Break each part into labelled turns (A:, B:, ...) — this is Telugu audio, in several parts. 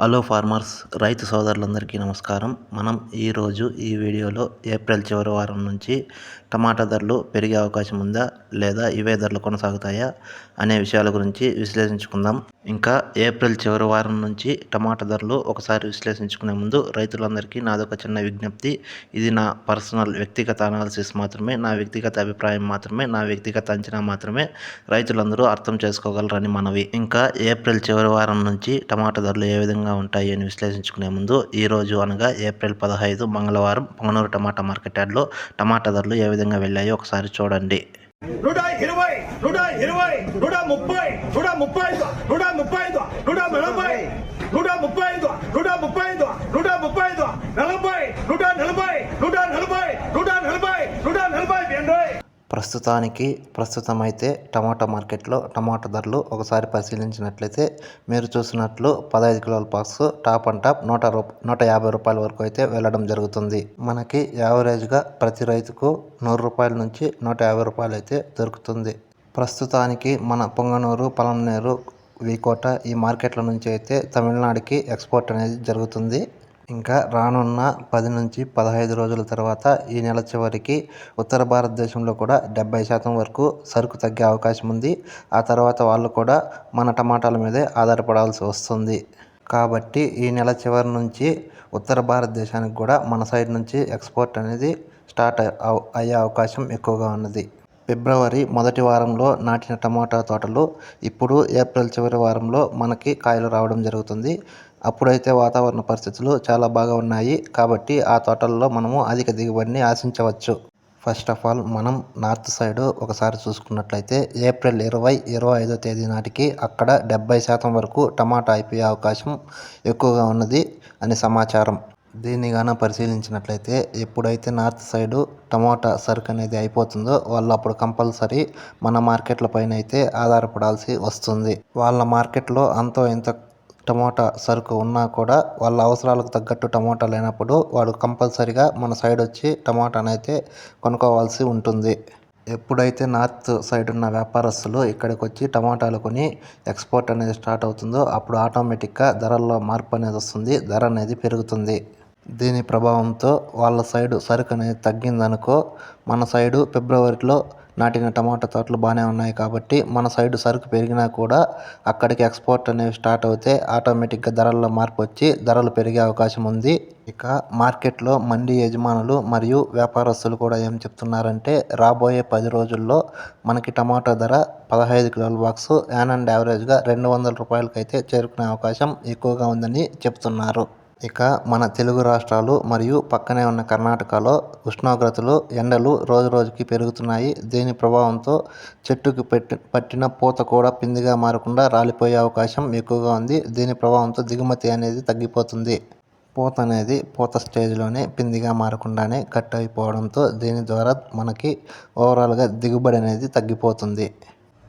A: హలో ఫార్మర్స్ రైతు సోదరులందరికీ నమస్కారం. మనం ఈరోజు ఈ వీడియోలో ఏప్రిల్ చివరి వారం నుంచి టమాటా ధరలు పెరిగే అవకాశం ఉందా లేదా ఇవే ధరలు కొనసాగుతాయా అనే విషయాల గురించి విశ్లేషించుకుందాం. ఇంకా ఏప్రిల్ చివరి వారం నుంచి టమాటా ధరలు ఒకసారి విశ్లేషించుకునే ముందు రైతులందరికీ నాదొక చిన్న విజ్ఞప్తి. ఇది నా పర్సనల్ వ్యక్తిగత అనాలిసిస్ మాత్రమే నా వ్యక్తిగత అభిప్రాయం మాత్రమే నా వ్యక్తిగత అంచనా మాత్రమే. రైతులందరూ అర్థం చేసుకోగలరని మనవి. ఇంకా ఏప్రిల్ చివరి వారం నుంచి టమాటా ధరలు ఏ విధంగా ఉంటాయి అని విశ్లేషించుకునే ముందు ఈరోజు అనగా ఏప్రిల్ పదహైదు మంగళవారం పొంగనూరు టమాటా మార్కెట్ యార్డ్లో టమాటా ధరలు ఏ విధంగా వెళ్ళాయో ఒకసారి చూడండి.
B: నూట ఇరవై నూట ఇరవై నూట ముప్పై నూట ముప్పై ఐదు నూట ముప్పై ఐదు నూట నలభై నూట ముప్పై ఐదు నూట ముప్పై ఐదు నూట ముప్పై ఐదు నలభై నూట నలభై నూట నలభై నూట
A: ప్రస్తుతానికి ప్రస్తుతం అయితే టమాటా మార్కెట్లో టమాటా ధరలు ఒకసారి పరిశీలించినట్లయితే మీరు చూసినట్లు పదహైదు కిలోల బాక్స్ టాప్ అండ్ టాప్ నూట రూప నూట యాభై రూపాయల వరకు అయితే వెళ్ళడం జరుగుతుంది. మనకి యావరేజ్గా ప్రతి రైతుకు నూరు రూపాయల నుంచి నూట యాభై రూపాయలు అయితే దొరుకుతుంది. ప్రస్తుతానికి మన పొంగనూరు పలమనేరు వీకోట ఈ మార్కెట్ల నుంచి అయితే తమిళనాడుకి ఎక్స్పోర్ట్ అనేది జరుగుతుంది. ఇంకా రానున్న పది నుంచి పదహైదు రోజుల తర్వాత ఈ నెల చివరికి ఉత్తర భారతదేశంలో కూడా డెబ్బై శాతం వరకు సరుకు తగ్గే అవకాశం ఉంది. ఆ తర్వాత వాళ్ళు కూడా మన టమాటాల మీదే ఆధారపడాల్సి వస్తుంది. కాబట్టి ఈ నెల చివరి నుంచి ఉత్తర భారతదేశానికి కూడా మన సైడ్ నుంచి ఎక్స్పోర్ట్ అనేది స్టార్ట్ అయ్యే అవకాశం ఎక్కువగా ఉన్నది. ఫిబ్రవరి మొదటి వారంలో నాటిన టమాటా తోటలు ఇప్పుడు ఏప్రిల్ చివరి వారంలో మనకి కాయలు రావడం జరుగుతుంది. అప్పుడైతే వాతావరణ పరిస్థితులు చాలా బాగా ఉన్నాయి. కాబట్టి ఆ తోటల్లో మనము అధిక దిగుబడిని ఆశించవచ్చు. ఫస్ట్ ఆఫ్ ఆల్ మనం నార్త్ సైడ్ ఒకసారి చూసుకున్నట్లయితే ఏప్రిల్ ఇరవై ఇరవై ఐదో తేదీ నాటికి అక్కడ డెబ్బై శాతం వరకు టమాటా అయిపోయే అవకాశం ఎక్కువగా ఉన్నది అని సమాచారం. దీన్ని గాన పరిశీలించినట్లయితే ఎప్పుడైతే నార్త్ సైడు టమాటా సరుకు అనేది అయిపోతుందో వాళ్ళు అప్పుడు కంపల్సరీ మన మార్కెట్ల పైన అయితే ఆధారపడాల్సి వస్తుంది. వాళ్ళ మార్కెట్లో అంతో ఇంత టమోటా సరుకు ఉన్నా కూడా వాళ్ళ అవసరాలకు తగ్గట్టు టమోటా లేనప్పుడు వాడు కంపల్సరిగా మన సైడ్ వచ్చి టమోటాను అయితే కొనుక్కోవాల్సి ఉంటుంది. ఎప్పుడైతే నార్త్ సైడ్ ఉన్న వ్యాపారస్తులు ఇక్కడికి వచ్చి టమాటాలు కొని ఎక్స్పోర్ట్ అనేది స్టార్ట్ అవుతుందో అప్పుడు ఆటోమేటిక్గా ధరల్లో మార్పు అనేది వస్తుంది ధర అనేది పెరుగుతుంది. దీని ప్రభావంతో వాళ్ళ సైడు సరుకు అనేది తగ్గిందనుకో మన సైడు ఫిబ్రవరిలో నాటిన టమాటా తోటలు బాగానే ఉన్నాయి కాబట్టి మన సైడు సరుకు పెరిగినా కూడా అక్కడికి ఎక్స్పోర్ట్ అనేవి స్టార్ట్ అవుతే ఆటోమేటిక్గా ధరల్లో మార్పు వచ్చి ధరలు పెరిగే అవకాశం ఉంది. ఇక మార్కెట్లో మండి యజమానులు మరియు వ్యాపారస్తులు కూడా ఏం చెప్తున్నారంటే రాబోయే పది రోజుల్లో మనకి టమాటా ధర పదహైదు కిలోల బాక్స్ యాన్ అండ్ యావరేజ్గా రెండు వందల రూపాయలకైతే చేరుకునే అవకాశం ఎక్కువగా ఉందని చెప్తున్నారు. ఇక మన తెలుగు రాష్ట్రాలు మరియు పక్కనే ఉన్న కర్ణాటకలో ఉష్ణోగ్రతలు ఎండలు రోజు రోజుకి పెరుగుతున్నాయి. దీని ప్రభావంతో చెట్టుకు పెట్టి పట్టిన పూత కూడా పిందిగా మారకుండా రాలిపోయే అవకాశం ఎక్కువగా ఉంది. దీని ప్రభావంతో దిగుమతి అనేది తగ్గిపోతుంది. పూత అనేది పూత స్టేజ్లోనే పిందిగా మారకుండానే కట్ అయిపోవడంతో దీని ద్వారా మనకి ఓవరాల్గా దిగుబడి అనేది తగ్గిపోతుంది.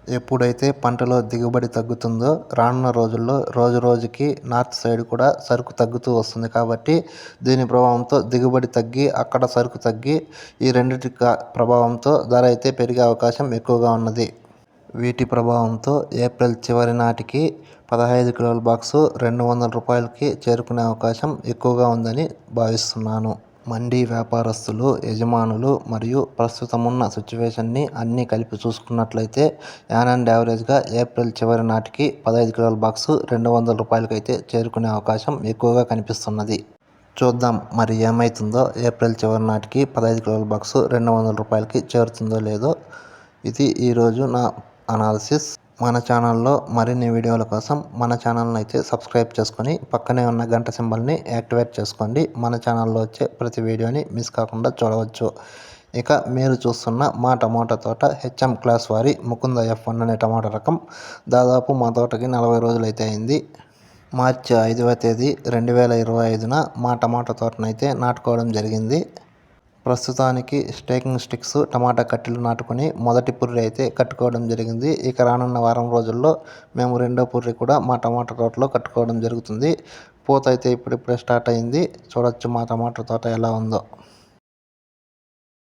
A: ఎప్పుడైతే పంటలో దిగుబడి తగ్గుతుందో రానున్న రోజుల్లో రోజు రోజుకి నార్త్ సైడ్ కూడా సరుకు తగ్గుతూ వస్తుంది కాబట్టి దీని ప్రభావంతో దిగుబడి తగ్గి అక్కడ సరుకు తగ్గి ఈ రెండింటి కా- ప్రభావంతో ధర అయితే పెరిగే అవకాశం ఎక్కువగా ఉన్నది. వీటి ప్రభావంతో ఏప్రిల్ చివరి నాటికి పదహైదు కిలోల బాక్సు రెండు వందల రూపాయలకి చేరుకునే అవకాశం ఎక్కువగా ఉందని భావిస్తున్నాను. మండీ వ్యాపారస్తులు యజమానులు మరియు ప్రస్తుతం ఉన్న సిచ్యువేషన్ని అన్నీ కలిపి చూసుకున్నట్లయితే యాన్ అండ్ యావరేజ్గా ఏప్రిల్ చివరి నాటికి పదహైదు కిలోల బాక్సు రెండు వందల రూపాయలకైతే చేరుకునే అవకాశం ఎక్కువగా కనిపిస్తున్నది. చూద్దాం మరి ఏమవుతుందో ఏప్రిల్ చివరి నాటికి పదహైదు కిలోల బాక్సు రెండు వందల రూపాయలకి చేరుతుందో లేదో. ఇది ఈరోజు నా అనాలిసిస్. మన ఛానల్లో మరిన్ని వీడియోల కోసం మన ఛానల్ని అయితే సబ్స్క్రైబ్ చేసుకొని పక్కనే ఉన్న గంట సింబల్ని యాక్టివేట్ చేసుకోండి. మన ఛానల్లో వచ్చే ప్రతి వీడియోని మిస్ కాకుండా చూడవచ్చు. ఇక మీరు చూస్తున్న మా టమాటా తోట హెచ్ఎం క్లాస్ వారి ముకుంద ఎఫ్ వన్ అనే టమాటా రకం దాదాపు మా తోటకి నలభై రోజులు అయితే అయింది. మార్చి ఐదవ తేదీ రెండు వేల ఇరవై ఐదున మా టమాటా తోటనైతే నాటుకోవడం జరిగింది. ప్రస్తుతానికి స్టేకింగ్ స్టిక్స్ టమాటా కట్టెలు నాటుకొని మొదటి పుర్రి అయితే కట్టుకోవడం జరిగింది. ఇక రానున్న వారం రోజుల్లో మేము రెండో పుర్రి కూడా మా టమాటా తోటలో కట్టుకోవడం జరుగుతుంది. పూత అయితే ఇప్పుడిప్పుడే స్టార్ట్ అయింది. చూడొచ్చు మా టమాటా తోట ఎలా ఉందో.